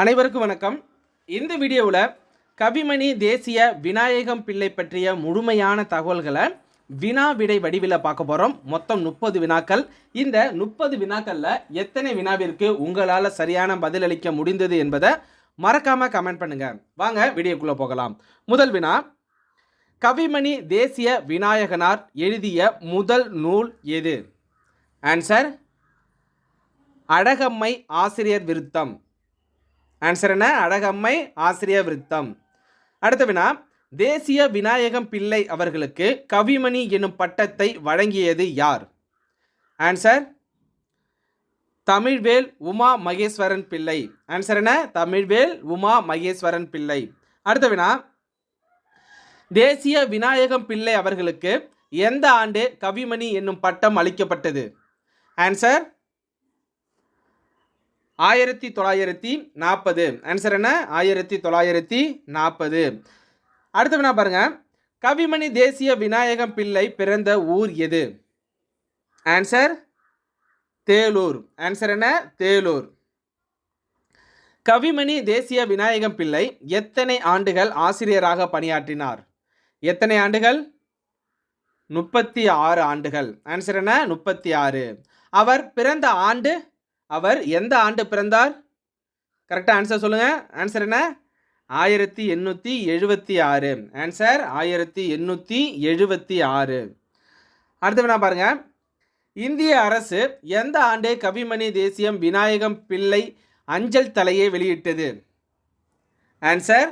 அனைவருக்கும் வணக்கம். இந்த வீடியோவில் கவிமணி தேசிய விநாயகம் பிள்ளை பற்றிய முழுமையான தகவல்களை வினா விடை வடிவில் பார்க்க போகிறோம் மொத்தம் முப்பது வினாக்கள். இந்த முப்பது வினாக்களில் எத்தனை வினாவிற்கு உங்களால் சரியான பதிலளிக்க முடிந்தது என்பதை மறக்காமல் கமெண்ட் பண்ணுங்கள் வாங்க வீடியோக்குள்ளே போகலாம். முதல் வினா. கவிமணி தேசிய விநாயகனார் எழுதிய முதல் நூல் எது? ஆன்சர் அழகம்மை ஆசிரியர் விருத்தம். ஆன்சர் என்ன? அழகம்மை ஆசிரிய விருத்தம். அடுத்த வினா தேசிய விநாயகம் பிள்ளை அவர்களுக்கு கவிமணி என்னும் பட்டத்தை வழங்கியது யார்? ஆன்சர் தமிழ்வேல் உமா மகேஸ்வரன் பிள்ளை. ஆன்சர் என்ன? தமிழ்வேல் உமா மகேஸ்வரன் பிள்ளை. அடுத்த வினா தேசிய விநாயகம் பிள்ளை அவர்களுக்கு எந்த ஆண்டு கவிமணி என்னும் பட்டம் அளிக்கப்பட்டது? ஆன்சர் ஆயிரத்தி தொள்ளாயிரத்தி நாற்பது ஆன்சர் என்ன? ஆயிரத்தி தொள்ளாயிரத்தி நாற்பது அடுத்த வினா பாருங்க. கவிமணி தேசிய விநாயகம் பிள்ளை பிறந்த ஊர் எது? ஆன்சர் தேலூர். ஆன்சர் என்ன? தேலூர். கவிமணி தேசிய விநாயகம் பிள்ளை எத்தனை ஆண்டுகள் ஆசிரியராக பணியாற்றினார்? எத்தனை ஆண்டுகள்? முப்பத்தி ஆறு ஆண்டுகள். ஆன்சர் என்ன? முப்பத்தி ஆறு. அவர் பிறந்த ஆண்டு அவர் எந்த ஆண்டு பிறந்தார்? கரெக்டாக ஆன்சர் சொல்லுங்க. ஆன்சர் என்ன? ஆயிரத்தி எண்ணூற்றி எழுபத்தி ஆறு. ஆன்சர் ஆயிரத்தி எண்ணூற்றி எழுபத்தி ஆறு. அடுத்த வேணா பாருங்க. இந்திய அரசு எந்த ஆண்டு கவிமணி தேசியம் விநாயகம் பிள்ளை அஞ்சல் தலையை வெளியிட்டது? ஆன்சர்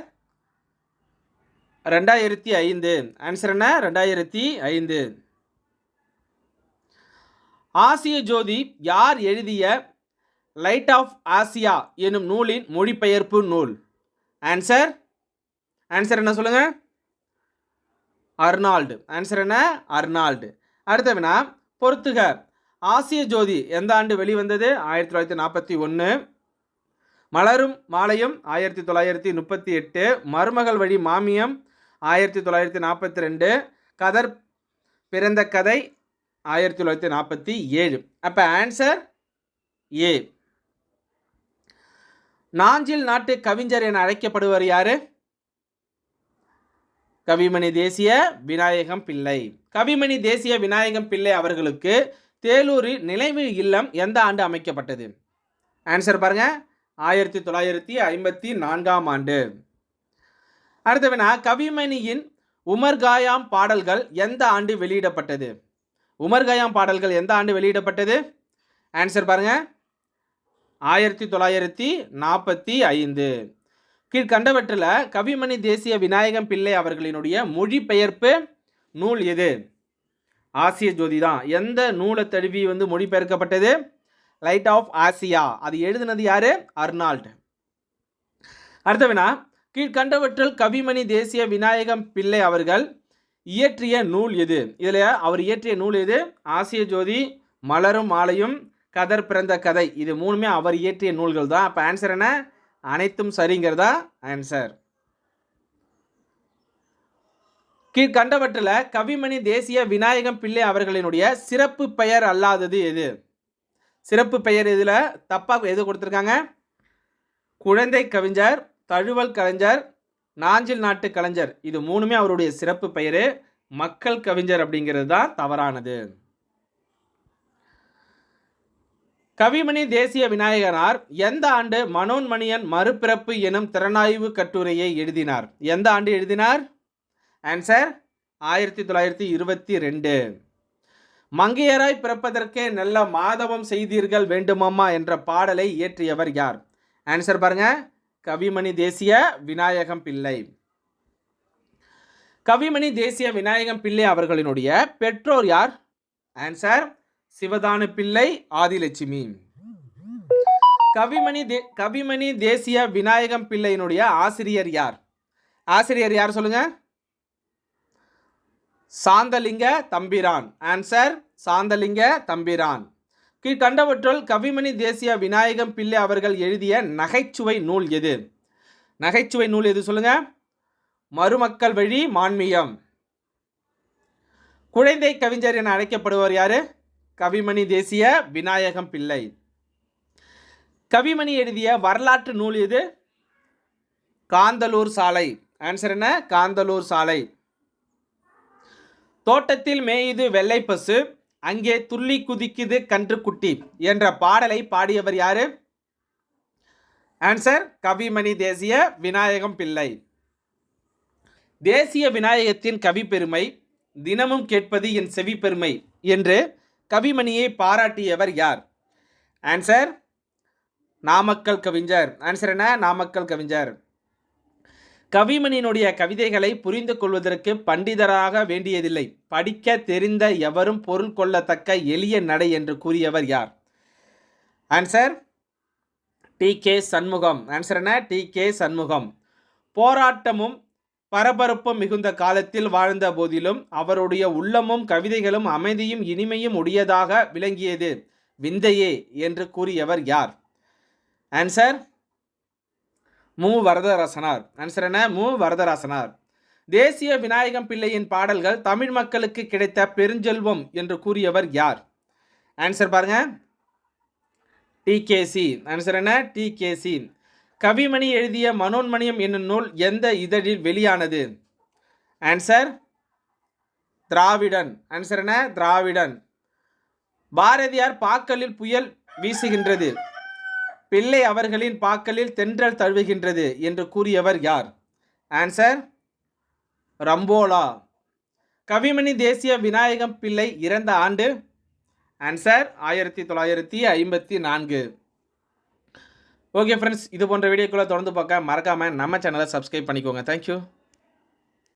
ரெண்டாயிரத்தி ஐந்து. ஆன்சர் என்ன? ரெண்டாயிரத்தி ஐந்து. ஆசிய ஜோதி யார் எழுதிய லைட் ஆஃப் ஆசியா எனும் நூலின் மொழிபெயர்ப்பு நூல். ஆன்சர் ஆன்சர் என்ன சொல்லுங்க? அர்னால்டு. ஆன்சர் என்ன? அர்னால்டு. அடுத்த வினா பொறுத்துக. ஆசிய ஜோதி எந்த ஆண்டு வெளிவந்தது? ஆயிரத்தி தொள்ளாயிரத்தி நாற்பத்தி ஒன்று மலரும் மாலையும் ஆயிரத்தி தொள்ளாயிரத்தி முப்பத்தி எட்டு. மருமகள் வழி மாமியம் ஆயிரத்தி தொள்ளாயிரத்தி நாற்பத்தி ரெண்டு. கதர் பிறந்த கதை ஆயிரத்தி தொள்ளாயிரத்தி நாற்பத்தி ஏழு. அப்போ ஆன்சர் ஏ நாஞ்சில் நாட்டு கவிஞர் என அழைக்கப்படுவர் யாரு? கவிமணி தேசிய விநாயகம் பிள்ளை. கவிமணி தேசிய விநாயகம் பிள்ளை அவர்களுக்கு தேலூரில் நினைவு இல்லம் எந்த ஆண்டு அமைக்கப்பட்டது? ஆன்சர் பாருங்க. ஆயிரத்தி தொள்ளாயிரத்தி ஐம்பத்தி நான்காம் ஆண்டு. அடுத்த வினா கவிமணியின் உமர்காயாம் பாடல்கள் எந்த ஆண்டு வெளியிடப்பட்டது? உமர்காயாம் பாடல்கள் எந்த ஆண்டு வெளியிடப்பட்டது? ஆன்சர் பாருங்கள் ஆயிரத்தி தொள்ளாயிரத்தி நாற்பத்தி ஐந்து. கீழ்கண்டவற்றில் கவிமணி தேசிய விநாயகம் பிள்ளை அவர்களினுடைய மொழிபெயர்ப்பு நூல் எது? ஆசிய ஜோதி தான். எந்த நூலை தழுவி வந்து மொழிபெயர்க்கப்பட்டது? லைட் ஆஃப் ஆசியா அது எழுதினது யாரு? அர்னால்ட். அடுத்த வினா கீழ்கண்டவற்றில் கவிமணி தேசிய விநாயகம் பிள்ளை அவர்கள் இயற்றிய நூல் எது? இதில் அவர் இயற்றிய நூல் எது? ஆசிய ஜோதி மலரும் மாலையும் கதர் பிறந்த கதை. இது மூணுமே அவர் இயற்றிய நூல்கள் தான். அப்போ ஆன்சர் என்ன? அனைத்தும் சரிங்கிறதா? ஆன்சர் கீழ்கண்டவற்றில் கவிமணி தேசிய விநாயகம் பிள்ளை அவர்களினுடைய சிறப்பு பெயர் அல்லாதது எது? சிறப்பு பெயர் இதில் தப்பாக எது கொடுத்துருக்காங்க? குழந்தை கவிஞர் தழுவல் கலைஞர் நாஞ்சில் நாட்டு கலைஞர். இது மூணுமே அவருடைய சிறப்பு பெயர். மக்கள் கவிஞர் அப்படிங்கிறது தான் தவறானது. கவிமணி தேசிய விநாயகனார் எந்த ஆண்டு மனோன்மணியன் மறுபிறப்பு எனும் திறனாய்வு கட்டுரையை எழுதினார்? எந்த ஆண்டு எழுதினார்? ஆன்சர் ஆயிரத்தி தொள்ளாயிரத்தி இருபத்தி ரெண்டு. மங்கையராய் பிறப்பதற்கே நல்ல மாதவம் செய்தீர்கள் வேண்டுமாம்மா என்ற பாடலை இயற்றியவர் யார்? ஆன்சர் பாருங்க. கவிமணி தேசிய விநாயகம் பிள்ளை. கவிமணி தேசிய விநாயகம் பிள்ளை அவர்களினுடைய பெற்றோர் யார்? ஆன்சர் சிவதானு பிள்ளை ஆதிலட்சுமி. கவிமணி தே கவிமணி தேசிய விநாயகம் பிள்ளையினுடைய ஆசிரியர் யார்? ஆசிரியர் யார் சொல்லுங்க? சாந்தலிங்க தம்பிரான். ஆன்சர் சாந்தலிங்க தம்பிரான். கீழ்கண்டவற்றுள் கவிமணி தேசிய விநாயகம் பிள்ளை அவர்கள் எழுதிய நகைச்சுவை நூல் எது? நகைச்சுவை நூல் எது சொல்லுங்க? மருமக்கள் வழி மான்மியம். குழந்தை கவிஞர் என அழைக்கப்படுவர் யாரு? கவிமணி தேசிய விநாயகம் பிள்ளை. கவிமணி எழுதிய வரலாற்று நூல் இது காந்தலூர் சாலை. ஆன்சர் என்ன? காந்தலூர் சாலை. தோட்டத்தில் மேயுது வெள்ளை பசு அங்கே துள்ளி குதிக்குது கன்றுக்குட்டி என்ற பாடலை பாடியவர் யாரு? ஆன்சர் கவிமணி தேசிய விநாயகம் பிள்ளை. தேசிய விநாயகத்தின் கவி பெருமை தினமும் கேட்பது என் செவி பெருமை என்று கவிமணியை பாராட்டியவர் யார்? ஆன்சர் நாமக்கல் கவிஞர். ஆன்சர் என்ன? நாமக்கல் கவிஞர். கவிமணியினுடைய கவிதைகளை புரிந்து கொள்வதற்கு பண்டிதராக வேண்டியதில்லை. படிக்க தெரிந்த எவரும் பொருள் கொள்ளத்தக்க எளிய நடை என்று கூறியவர் யார்? Answer T K Shanmugam. Answer என்ன? T K Shanmugam. போராட்டமும் பரபரப்பு மிகுந்த காலத்தில் வாழ்ந்த போதிலும் அவருடைய உள்ளமும் கவிதைகளும் அமைதியும் இனிமையும் உடையதாக விளங்கியது விந்தையே என்று கூறியவர் யார்? ஆன்சர் மு. வரதராசனார். ஆன்சர் என்ன? மு. வரதராசனார். தேசிய விநாயகம் பிள்ளையின் பாடல்கள் தமிழ் மக்களுக்கு கிடைத்த பெருஞ்செல்வம் என்று கூறியவர் யார்? ஆன்சர் பாருங்க. டிகேசி ஆன்சர் என்ன? டிகேசி கவிமணி எழுதிய மனோன்மணியம் என்னும் நூல் எந்த இதழில் வெளியானது? ஆன்சர் திராவிடன். ஆன்சர் என்ன? திராவிடன். பாரதியார் பாக்கலில் புயல் வீசுகின்றது. பிள்ளை அவர்களின் பாக்கலில் தென்றல் தழுவுகின்றது என்று கூறியவர் யார்? ஆன்சர் ரம்போலா. கவிமணி தேசிய விநாயகம் பிள்ளை இறந்த ஆண்டு? ஆன்சர் ஆயிரத்தி தொள்ளாயிரத்தி ஐம்பத்தி நான்கு. ஓகே ஃப்ரெண்ட்ஸ் இது போன்ற வீடியோக்குள்ளே தொடர்ந்து பார்க்க மறக்காமல் நம்ம சேனலை சப்ஸ்கிரைப் பண்ணிக்கோங்க. தேங்க்யூ